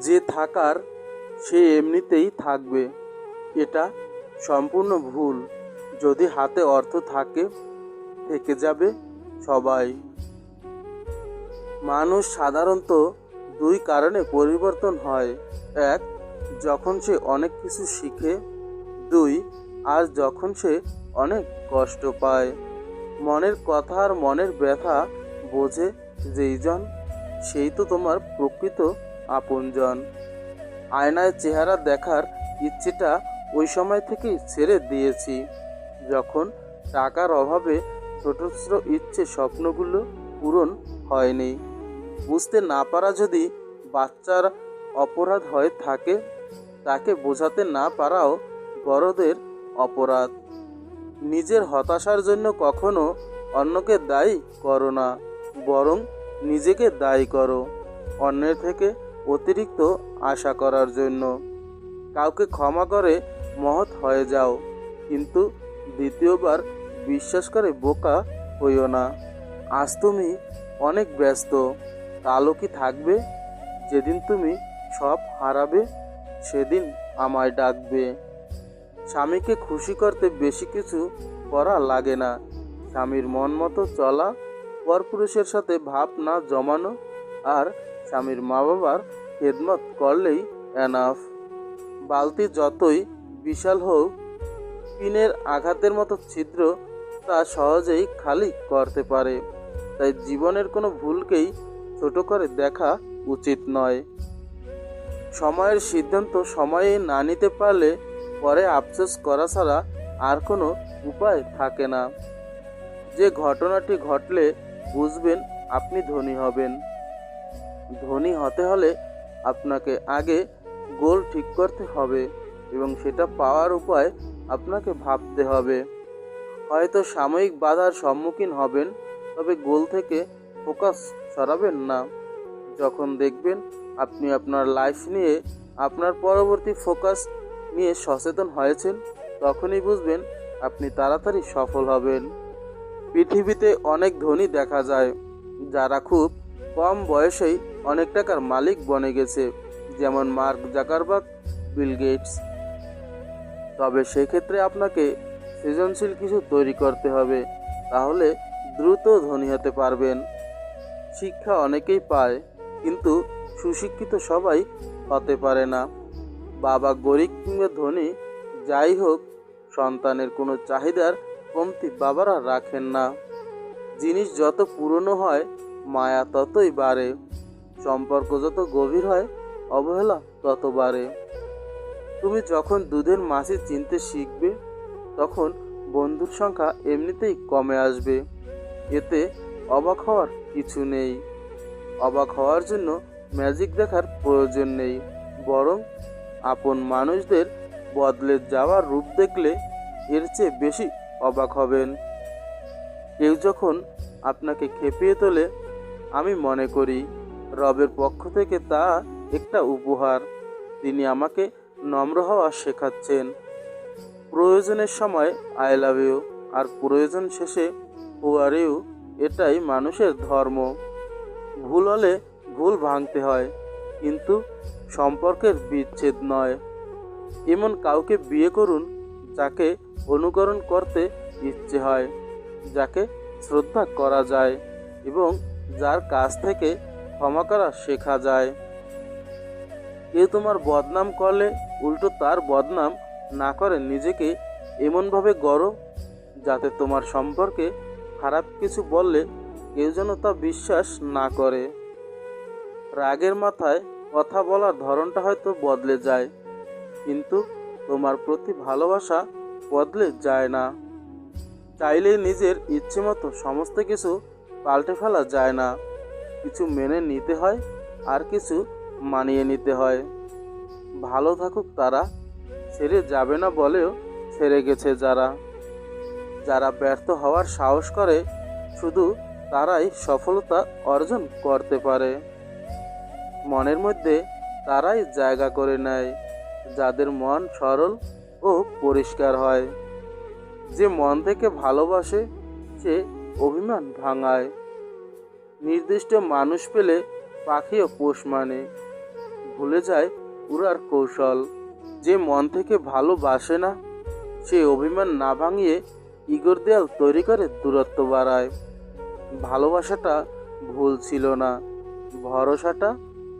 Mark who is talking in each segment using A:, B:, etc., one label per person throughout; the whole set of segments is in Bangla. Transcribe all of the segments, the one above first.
A: যে থাকার, সে এমনিতেই থাকবে। এটা সম্পূর্ণ ভুল। যদি হাতে অর্থ থাকে, থেকে যাবে সবাই। মানুষ সাধারণত দুই কারণে পরিবর্তন হয়। এক, যখন সে অনেক কিছু শিখে। দুই, আর যখন সে অনেক কষ্ট পায়। মনের কথা আর মনের ব্যথা বোঝে যেইজন সেই তো তোমার প্রকৃত আপনজন। আয়নায় চেহারা দেখার ইচ্ছেটা ওই সময় থেকেই ছেড়ে দিয়েছি। যখন টাকার অভাবে ছোট ছোট ইচ্ছে স্বপ্নগুলো পূরণ হয়নি। বুঝতে না পারা যদি বাচ্চার অপরাধ হয়ে থাকে, তাকে বোঝাতে না পারাও বড়দের অপরাধ। নিজের হতাশার জন্য কখনো অন্যকে দায়ী করো না, বরং নিজেকে দায়ী করো। অন্যের থেকে অতিরিক্ত আশা করার জন্য। কাউকে ক্ষমা করে মহৎ হয়ে যাও, কিন্তু দ্বিতীয়বার বিশ্বাস করে বোকা হইও না। আজ তুমি অনেক ব্যস্ত, কালও কি থাকবে? যেদিন তুমি সব হারাবে, সেদিন আমায় ডাকবে। স্বামীকে খুশি করতে বেশি কিছু করা লাগে না। স্বামীর মন মতো চলা, পরপুরুষের সাথে ভাব না জমানো আর স্বামীর মা বাবার খেদমত করলেই এনাফ বালতি যতই বিশাল হোক, পিনের আঘাতের মতো ছিদ্র তা সহজেই খালি করতে পারে। তাই জীবনের কোনো ভুলকেই ছোট করে দেখা উচিত নয়। সময়ের সিদ্ধান্ত সময়ে না নিতে পারলে পরে আফসোস করা ছাড়া আর কোনো উপায় থাকে না। যে ঘটনাটি ঘটলে বুঝবেন আপনি ধনী হবেন। ধনী হতে হলে আপনাকে আগে গোল ঠিক করতে হবে এবং সেটা পাওয়ার উপায় আপনাকে ভাবতে হবে। হয়তো সাময়িক বাধার সম্মুখীন হবেন, তবে গোল থেকে ফোকাস সরাবেন না। যখন দেখবেন আপনি আপনার লাইফ নিয়ে আপনার পরবর্তী ফোকাস নিয়ে সচেতন হয়েছেন, তখনই বুঝবেন আপনি তাড়াতাড়ি সফল হবেন। পৃথিবীতে অনেক ধনী দেখা যায়, যারা খুব কম বয়সেই অনেক টাকার মালিক বনে গেছে, যেমন মার্ক জাকারবার্গ, বিল গেটস। তবে সেক্ষেত্রে আপনাকে সৃজনশীল কিছু তৈরি করতে হবে, তাহলে দ্রুত ধনী হতে পারবেন। শিক্ষা অনেকেই পায়, কিন্তু সুশিক্ষিত সবাই হতে পারে না। বাবা গরিব কিংবা ধনী, যাই হোক, সন্তানের কোনো চাহিদার কমতি বাবারা রাখেন না। জিনিস যত পুরনো হয়, মায়া ততই বাড়ে। সম্পর্ক যত গভীর হয়, অবহেলা তত বাড়ে। তুমি যখন দুধের মাছি চিনতে শিখবে, তখন বন্ধুর সংখ্যা এমনিতেই কমে আসবে। এতে অবাক হওয়ার কিছু নেই। অবাক হওয়ার জন্য ম্যাজিক দেখার প্রয়োজন নেই। বরং আপন মানুষদের বদলে যাওয়ার রূপ দেখলে এর চেয়ে বেশি অবাক হবেন। কেউ যখন আপনাকে খেপিয়ে তোলে, আমি মনে করি রবের পক্ষ থেকে তা একটা উপহার। তিনি আমাকে নম্র হওয়া শেখাচ্ছেন। প্রয়োজনের সময় আই লাভ ইউ। আর প্রয়োজন শেষে হু আর ইউ, এটাই মানুষের ধর্ম। ভুল হলে ভুল ভাঙতে হয়, কিন্তু সম্পর্কের বিচ্ছেদ নয়। এমন কাউকে বিয়ে করুন যাকে অনুকরণ করতে ইচ্ছে হয়, যাকে শ্রদ্ধা করা যায় এবং যার কাছ থেকে ক্ষমা করা শেখা যায়। কেউ তোমার বদনাম করলে উল্টো তার বদনাম না করে নিজেকে এমনভাবে গড়ো যাতে তোমার সম্পর্কে খারাপ কিছু বললে কেউ যেন তা বিশ্বাস না করে। রাগের মাথায় কথা বলার ধরনটা হয়তো বদলে যায়, কিন্তু তোমার প্রতি ভালোবাসা বদলে যায় না। চাইলেই নিজের ইচ্ছে মতো সমস্ত কিছু পাল্টে ফেলা যায় না। কিছু মেনে নিতে হয় আর কিছু মানিয়ে নিতে হয়। ভালো থাকুক তারা, ছেড়ে যাবে না বলেও ছেড়ে গেছে যারা। যারা ব্যর্থ হওয়ার সাহস করে, শুধু তারাই সফলতা অর্জন করতে পারে। মনের মধ্যে তারাই জায়গা করে নেয়, যাদের মন সরল ও পরিষ্কার হয়। যে মন থেকে ভালোবাসে, সে অভিমান ভাঙায়। নির্দিষ্ট মানুষ পেলে পাখিও পোষ মানে। ভুলে যায় উড়ার কৌশল। যে মন থেকে ভালোবাসে না, সে অভিমান না ভাঙিয়ে ইগর দেয়াল তৈরি করে দূরত্ব বাড়ায়। ভালোবাসাটা ভুল ছিল না, ভরসাটা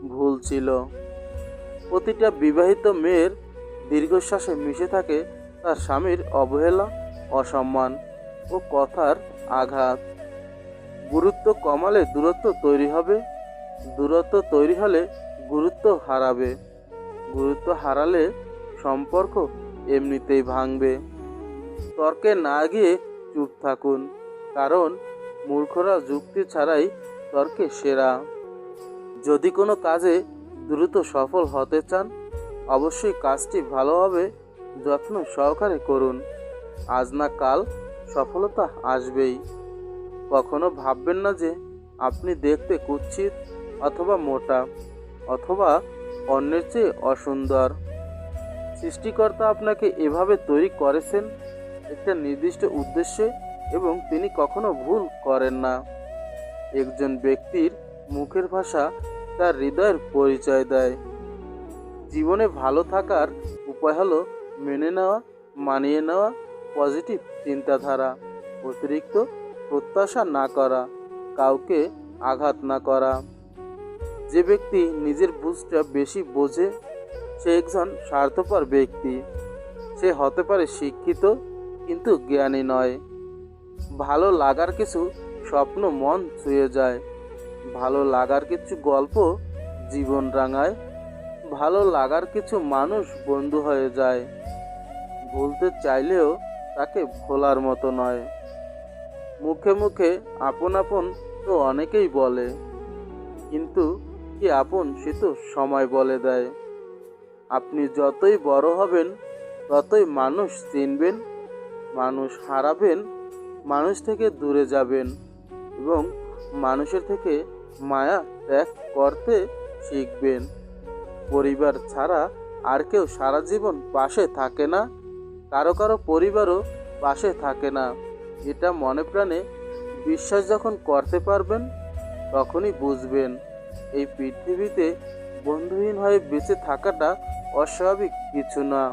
A: ভুল ছিল। প্রতিটা বিবাহিত মেয়ের দীর্ঘশ্বাসে মিশে থাকে তার স্বামীর অবহেলা, অসম্মান ও কথার আঘাত। গুরুত্ব কমালে দূরত্ব তৈরি হবে। দূরত্ব তৈরি হলে গুরুত্ব হারাবে। গুরুত্ব হারালে সম্পর্ক এমনিতেই ভাঙবে। তর্কে না গিয়ে চুপ থাকুন, কারণ মূর্খরা যুক্তি ছাড়াই তর্কে সেরা। যদি কোনো কাজে দ্রুত সফল হতে চান, অবশ্যই কাজটি ভালোভাবে যত্ন সহকারে করুন। আজ না কাল সফলতা আসবেই। কখনো ভাববেন না যে আপনি দেখতে কুৎসিত অথবা মোটা অথবা অন্যের চেয়ে অসুন্দর। সৃষ্টিকর্তা আপনাকে এভাবে তৈরি করেছেন একটা নির্দিষ্ট উদ্দেশ্যে এবং তিনি কখনো ভুল করেন না। একজন ব্যক্তির মুখের ভাষা তার হৃদয়ের পরিচয় দেয়। জীবনে ভালো থাকার উপায় হলো মেনে নেওয়া, মানিয়ে নেওয়া পজিটিভ চিন্তাধারা, অতিরিক্ত প্রত্যাশা না করা, কাউকে আঘাত না করা। যে ব্যক্তি নিজের বুঝটা বেশি বোঝে, সে একজন স্বার্থপর ব্যক্তি। সে হতে পারে শিক্ষিত, কিন্তু জ্ঞানী নয়। ভালো লাগার কিছু স্বপ্ন মন ছুঁয়ে যায়। ভালো লাগার কিছু গল্প জীবন রাঙায়। ভালো লাগার কিছু মানুষ বন্ধু হয়ে যায়। ভুলতে চাইলেও তাকে ভোলার মতো নয়। মুখে মুখে আপন আপন তো অনেকেই বলে। কিন্তু কি আপন সে তো সময় বলে দেয়। আপনি যতই বড় হবেন, ততই মানুষ চিনবেন, মানুষ হারাবেন, মানুষ থেকে দূরে যাবেন এবং মানুষের থেকে মায়া ত্যাগ করতে শিখবেন। পরিবার ছাড়া আর কেউ সারা জীবন পাশে থাকে না, কারও কারও পরিবারও পাশে থাকে না। এটা মনে প্রাণে বিশ্বাস যখন করতে পারবেন, তখনই বুঝবেন। এই পৃথিবীতে বন্ধুহীন হয়ে বেঁচে থাকাটা অস্বাভাবিক কিছু না।